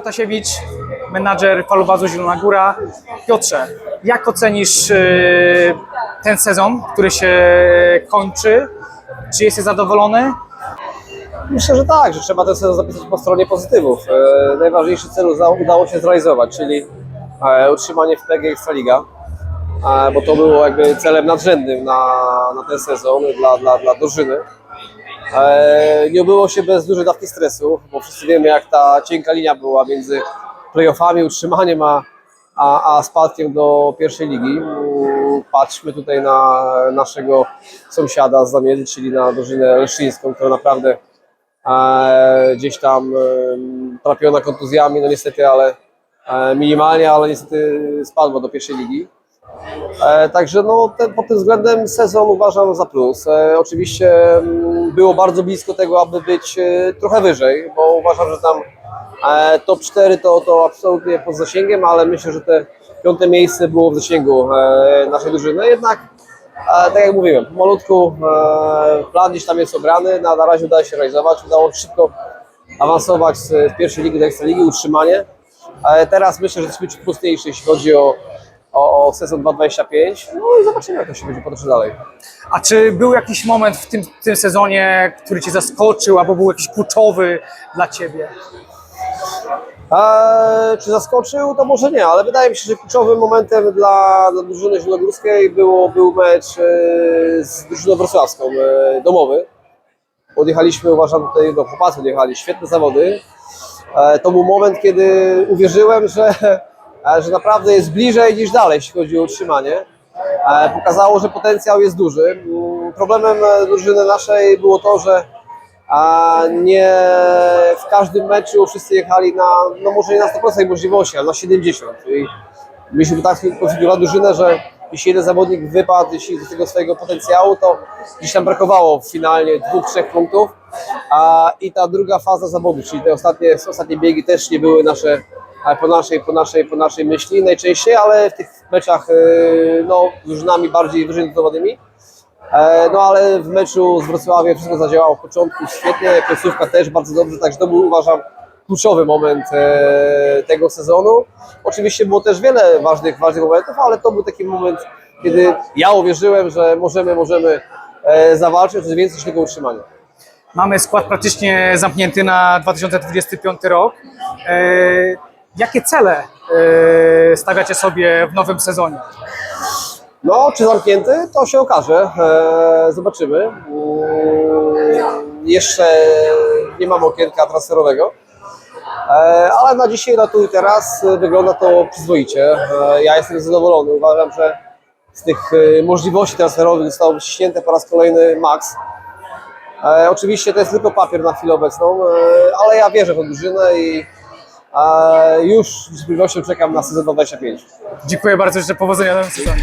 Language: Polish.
Protasiewicz, menadżer Falubazu Zielona Góra. Piotrze, jak ocenisz y, ten sezon, który się kończy? Czy jesteś zadowolony? Myślę, że tak, że trzeba ten sezon zapisać po stronie pozytywów. E, najważniejszy cel uda- udało się zrealizować, czyli e, utrzymanie w PG Ekstraliga, e, bo to było jakby celem nadrzędnym na, na ten sezon dla, dla, dla drużyny. E, nie obyło się bez dużej dawki stresu, bo wszyscy wiemy jak ta cienka linia była między playoffami, utrzymaniem a, a, a spadkiem do pierwszej ligi. Patrzmy tutaj na naszego sąsiada z zamiedzy, czyli na drużynę leszczyńską, która naprawdę e, gdzieś tam e, trapiona kontuzjami, no niestety, ale e, minimalnie, ale niestety spadła do pierwszej ligi. E, także no, ten, pod tym względem sezon uważam za plus. E, oczywiście mm, było bardzo blisko tego, aby być e, trochę wyżej, bo uważam, że tam top 4 to, to absolutnie pod zasięgiem, ale myślę, że te piąte miejsce było w zasięgu naszej drużyny. Jednak, tak jak mówiłem, malutku plan gdzieś tam jest obrany, na, na razie udało się realizować, udało się szybko awansować z pierwszej ligi do ekstraligi, utrzymanie. Teraz myślę, że jesteśmy ciut mocniejsi, jeśli chodzi o, o, o sezon 2025. No i zobaczymy, jak to się będzie potoczyć dalej. A czy był jakiś moment w tym, tym sezonie, który Cię zaskoczył, albo był jakiś kluczowy dla Ciebie? Eee, czy zaskoczył? To może nie, ale wydaje mi się, że kluczowym momentem dla, dla drużyny zielonogórskiej było, był mecz e, z drużyną wrocławską, e, domowy. Odjechaliśmy, uważam, tutaj do chłopacy odjechali, świetne zawody. E, to był moment, kiedy uwierzyłem, że, że naprawdę jest bliżej niż dalej, jeśli chodzi o utrzymanie. E, pokazało, że potencjał jest duży. Problemem e, drużyny naszej było to, że nie w każdym meczu wszyscy jechali na, no może nie na 100% możliwości, ale na 70%. I myśmy tak konfigurowali drużynę, że jeśli jeden zawodnik wypadł jeśli z tego swojego potencjału, to gdzieś tam brakowało finalnie dwóch, trzech punktów. A, I ta druga faza zawodu, czyli te ostatnie, ostatnie biegi też nie były nasze e, po naszej, po naszej, po naszej myśli najczęściej, ale w tych meczach e, no, z drużynami bardziej wyżej dotowanymi. E, No ale w meczu z Wrocławiem wszystko zadziałało w początku świetnie, końcówka też bardzo dobrze, także to był uważam kluczowy moment e, tego sezonu. Oczywiście było też wiele ważnych, ważnych momentów, ale to był taki moment, kiedy ja uwierzyłem, że możemy, możemy e, zawalczyć coś więcej niż tylko utrzymanie. Mamy skład praktycznie zamknięty na 2025 rok. Jakie cele e, stawiacie sobie w nowym sezonie? No, czy zamknięty, to się okaże. E, zobaczymy. Mm, jeszcze nie mamy okienka transferowego. E, ale na dzisiaj, na tu i teraz wygląda to przyzwoicie. Ja jestem zadowolony. Uważam, że z tych możliwości transferowych zostało wyciśnięte po raz kolejny maks. Oczywiście to jest tylko papier na chwilę obecną, ale ja wierzę w drużynę i e, już z pewnością czekam na sezon 25. Dziękuję bardzo, życzę powodzenia nowym sezonie.